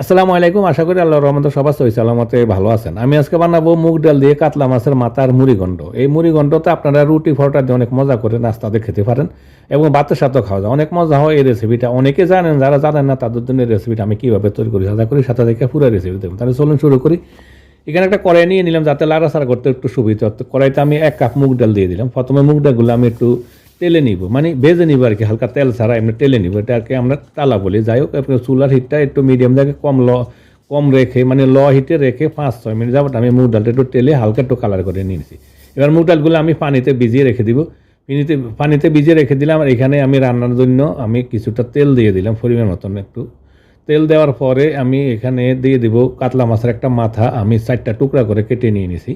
আসসালামু আলাইকুম, আশা করি আল্লাহ রহমত সবার সহি সালামতে ভালো আছেন। আমি আজকে বানাবো মুগ ডাল দিয়ে কাতলা মাছের মাথার মুড়িগণ্ড এই মুড়িগণ্ডতে আপনারা রুটি ফরটা দিয়ে অনেক মজা করে নাস্তাতে খেতে পারেন এবং ভাতের সাথেও খাওয়া যায়। অনেক মজা হয় এই রেসিপিটা অনেকে জানেন, যারা জানেন না তাদের জন্য এই রেসিপিটা আমি কীভাবে তৈরি করি, সাজা করি, সাথে দেখে পুরো রেসিপি দেবো তাহলে চলুন শুরু করি। এখানে একটা কড়াই নিয়ে নিলাম যাতে লাড়াছাড়া করতে একটু সুবিধা কড়াইতে আমি এক কাপ মুগ ডাল দিয়ে দিলাম। প্রথমে মুগ ডালগুলো আমি একটু তেলে নিব। মানে ভেজে নিব আর কি, হালকা তেল ছাড়া এমনি তেলে নিব। এটাকে আমরা তালা বলি। যাই হোক, আপনার চুলার হিটটা একটু মিডিয়াম থেকে কম ল, কম রেখে মানে ল হিটে রেখে পাঁচ, ছয় মিনিট যাবত আমি মুগ ডালটা একটু তেলে হালকা একটু কালার করে নিয়েছি এবার মুগ ডালগুলো আমি পানিতে ভিজিয়ে রেখে দিব। পানিতে পানিতে ভিজিয়ে রেখে দিলাম আর এখানে আমি রান্নার জন্য আমি কিছুটা তেল দিয়ে দিলাম পরিমাণ মতন একটু। তেল দেওয়ার পরে আমি এখানে দিয়ে দিব কাতলা মাছের একটা মাথা। আমি চারটা টুকরা করে কেটে নিয়ে নিছি।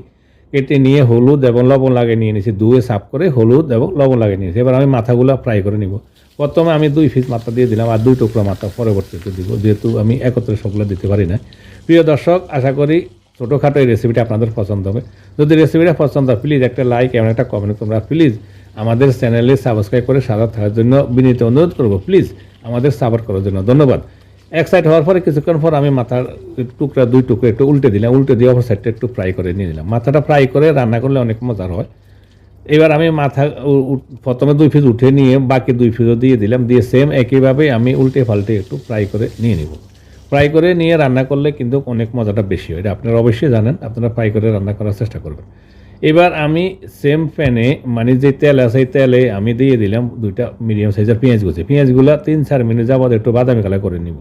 কেটে নিয়ে হলুদ এবং লবণ লাগিয়ে নিয়ে নিয়েছি। দুয়ে সাফ করে হলুদ এবং লবণ লাগিয়ে নিয়েছি। এবার আমি মাথাগুলো ফ্রাই করে নিব। প্রথমে আমি দুই পিস মাথা দিয়ে দিলাম আর দুই টুকরো মাথা পরবর্তীতে দিব। যেহেতু আমি একত্রে সবগুলো দিতে পারি না। প্রিয় দর্শক, আশা করি ছোটোখাটো এই রেসিপিটা আপনাদের পছন্দ হবে। যদি রেসিপিটা পছন্দ হয় প্লিজ একটা লাইক এবং একটা কমেন্ট তোমরা প্লিজ আমাদের চ্যানেলে সাবস্ক্রাইব করে সাদা থাকার জন্য বিনীত অনুরোধ করব। প্লিজ আমাদের সাপোর্ট করার জন্য ধন্যবাদ। এক সাইড হওয়ার পরে কিছুক্ষণ পর আমি মাথার টুকরা, দুই টুকরো একটু উল্টে দিলাম, উল্টে দিয়ে অপর সাইডটা একটু ফ্রাই করে নিয়ে দিলাম মাথাটা ফ্রাই করে রান্না করলে অনেক মজার হয়। এবার আমি মাথা প্রথমে দুই পিস উঠে নিয়ে বাকি দুই পিসও দিয়ে দিলাম, দিয়ে সেম একইভাবে আমি উল্টে পাল্টে একটু ফ্রাই করে নিয়ে নিব। ফ্রাই করে নিয়ে রান্না করলে কিন্তু অনেক মজাটা বেশি হয়। এটা আপনারা অবশ্যই জানেন, আপনারা ফ্রাই করে রান্না করার চেষ্টা করবেন। এবার আমি সেম প্যানে মানে যে তেল আছে তেলে আমি দিয়ে দিলাম দুইটা মিডিয়াম সাইজের পেঁয়াজ কুচি। পেঁয়াজগুলো তিন চার মিনিট যাবত একটু বাদামি কালার করে নিব।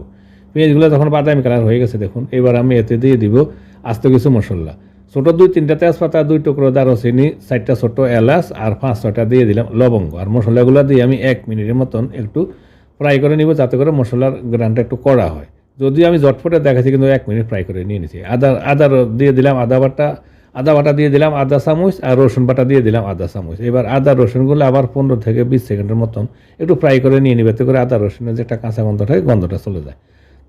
পেঁয়াজগুলো যখন বাদামি কালার হয়ে গেছে, দেখুন, এবার আমি এতে দিয়ে দিব আস্ত কিছু মশলা। ছোটো দুই তিনটা তেজপাতা, দুই টুকরো দারচিনি, চারটা ছোট এলাচ আর পাঁচ ছটা দিয়ে দিলাম লবঙ্গ। আর মশলাগুলো দিয়ে আমি এক মিনিটের মতন একটু ফ্রাই করে নিব যাতে করে মশলার গ্রানটা একটু কড়া হয়। যদিও আমি জটফটে দেখাচ্ছি, কিন্তু এক মিনিট ফ্রাই করে নিয়ে নিয়েছি আদা আদা র- দিয়ে দিলাম আদা বাটা আদা বাটা দিয়ে দিলাম আদা চামচ আর রসুন বাটা দিয়ে দিলাম আদা চামচ। এবার আদা রসুনগুলো আবার পনেরো থেকে বিশ সেকেন্ডের মতন একটু ফ্রাই করে নিয়ে নিবে, এতে করে আদা রসুনের যে একটা কাঁচা গন্ধ থাকে গন্ধটা চলে যায়।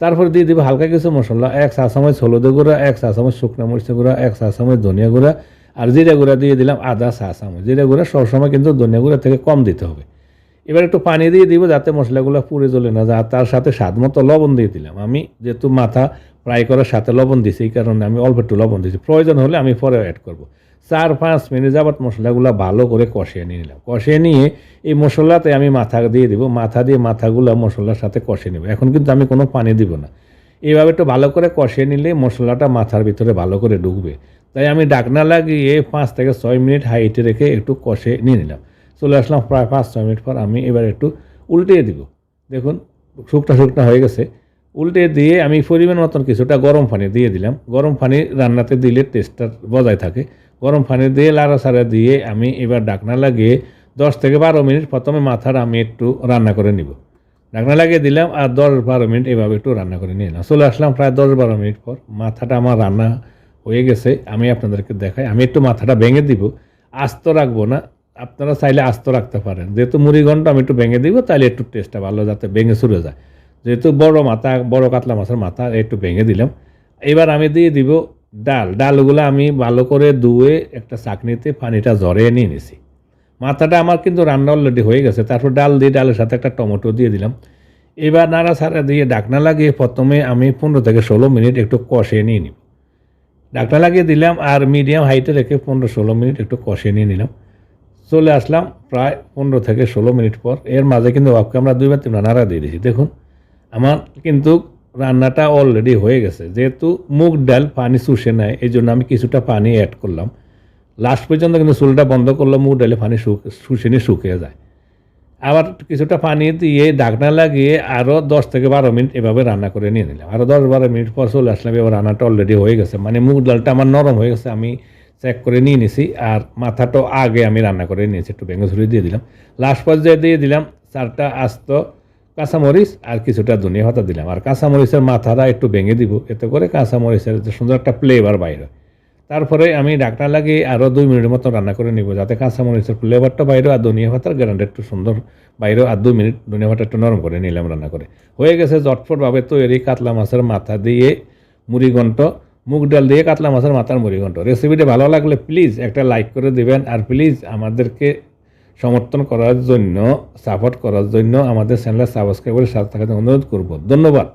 তারপরে দিয়ে দিব হালকা কিছু মশলা, এক চা চামচ হলুদের গুঁড়া, এক চা চামচ শুকনো মরিচের গুঁড়া, এক চা চামচ ধনিয়া গুঁড়া আর জিরা গুঁড়া দিয়ে দিলাম আদা চা চামচ। জিরা গুঁড়া সবসময় কিন্তু ধনিয়া গুঁড়া থেকে কম দিতে হবে। এবার একটু পানি দিয়ে দিব যাতে মশলাগুলো পুড়ে জ্বলে না আর তার সাথে স্বাদ মতো লবণ দিয়ে দিলাম। আমি যেহেতু মাথা ফ্রাই করার সাথে লবণ দিছি এই কারণে আমি অল্প একটু লবণ দিয়েছি। প্রয়োজন হলে আমি পরে অ্যাড করব। চার পাঁচ মিনিট যাবত মশলাগুলো ভালো করে কষিয়ে নিয়ে নিলাম। কষিয়ে নিয়ে এই মশলাতে আমি মাথা দিয়ে দিব। মাথা দিয়ে মাথাগুলো মশলার সাথে কষিয়ে নেব। এখন কিন্তু আমি কোনো পানি দিব না। এইভাবে একটু ভালো করে কষিয়ে নিলে মশলাটা মাথার ভিতরে ভালো করে ঢুকবে। তাই আমি ডাকনা লাগিয়ে পাঁচ থেকে ছয় মিনিট হাইটে রেখে একটু কষে নিয়ে নিলাম। চলে আসলাম প্রায় পাঁচ, ছয় মিনিট পর আমি এবার একটু উল্টিয়ে দিব। দেখুন, শুকনা শুকনা হয়ে গেছে। উল্টে দিয়ে আমি পরিমাণ মতন কিছুটা গরম পানি দিয়ে দিলাম। গরম পানি রান্নাতে দিলে টেস্টটা বজায় থাকে। গরম পানি দিয়ে লাড়া সাড়া দিয়ে আমি এবার ডাকনা লাগিয়ে দশ থেকে বারো মিনিট প্রথমে মাথার আমি একটু রান্না করে নিব। ঢাকনা লাগিয়ে দিলাম আর দশ বারো মিনিট এভাবে একটু রান্না করে নিয়ে না চলে আসলাম প্রায় দশ বারো মিনিট পর। মাথাটা আমার রান্না হয়ে গেছে। আমি আপনাদেরকে দেখাই। আমি একটু মাথাটা ভেঙে দিব। আস্ত রাখব না। আপনারা চাইলে আস্ত রাখতে পারেন। যেহেতু মুড়িঘণ্টা আমি একটু ভেঙে দিব, তাহলে একটু টেস্টটা ভালো যাতে ভেঙে চুরে যায়। যেহেতু বড় মাথা, বড় কাতলা মাছের মাথা, একটু ভেঙে দিলাম। এবার আমি দিয়ে দিব ডাল। ডালগুলো আমি ভালো করে ধুয়ে একটা চাকনিতে পানিটা জড়িয়ে নিয়ে নিছি। মাথাটা আমার কিন্তু রান্না অলরেডি হয়ে গেছে। তারপর ডাল দিয়ে ডালের সাথে একটা টমেটো দিয়ে দিলাম। এবার নাড়া ছাড়া দিয়ে ডাকনা লাগিয়ে প্রথমে আমি পনেরো থেকে ষোলো মিনিট একটু কষিয়ে নিয়ে নিব। ডাকনা লাগিয়ে দিলাম আর মিডিয়াম হাইটে রেখে পনেরো ষোলো মিনিট একটু কষিয়ে নিয়ে নিলাম। চলে আসলাম প্রায় পনেরো থেকে ষোলো মিনিট পর। এর মাঝে কিন্তু অফকে আমরা দুইবার তিনবার নাড়া দিয়ে দিয়েছি। দেখুন, আমার কিন্তু রান্নাটা অলরেডি হয়ে গেছে। যেহেতু মুগ ডাল পানি শুষে নেয়, এই জন্য আমি কিছুটা পানি অ্যাড করলাম। লাস্ট পর্যন্ত কিন্তু চুলটা বন্ধ করলে মুগ ডালে পানি শুষে নিয়ে শুকিয়ে যায়। আবার কিছুটা পানি দিয়ে ডাকনা লাগিয়ে আরও দশ থেকে বারো মিনিট এভাবে রান্না করে নিয়ে নিলাম। আরও দশ বারো মিনিট পর চলে আসলাম, এবার রান্নাটা অলরেডি হয়ে গেছে। মানে মুগ ডালটা আমার নরম হয়ে গেছে। আমি চেক করে নিয়ে নিছি, আর মাথাটাও আগে আমি রান্না করে নিয়েছি, একটু বেঙ্গল ছুরি দিয়ে দিলাম। লাস্ট পর্যায়ে দিয়ে দিলাম, চারটা আস্ত কাঁচামরিচ আর কিছুটা ধনিয়া পাতা দিলাম। আর কাঁচামরিচের মাথাটা একটু ভেঙে দিব, এতে করে কাঁচামরিচের যে সুন্দর একটা ফ্লেভার বাইরে। তারপরে আমি ডাকনা লাগিয়ে আরও দুই মিনিটের মতো রান্না করে নিব, যাতে কাঁচামরিচের ফ্লেভারটা বাইরে আর ধনিয়া পাতার গ্যারান্টি একটু সুন্দর বাইরে আর দুই মিনিট ধনিয়া পাতা একটু নরম করে নিলাম রান্না করে। হয়ে গেছে জটফটভাবে তৈরি কাতলা মাছের মাথা দিয়ে মুড়িঘণ্ট মুগ ডাল দিয়ে কাতলা মাছের মাথার মুড়িঘণ্ট রেসিপিটা ভালো লাগলে প্লিজ একটা লাইক করে দেবেন আর প্লিজ আমাদেরকে সমর্থন করার জন্য সাপোর্ট করার জন্য আমাদের চ্যানেলে সাবস্ক্রাইব করে সাথে থাকার অনুরোধ করব। ধন্যবাদ।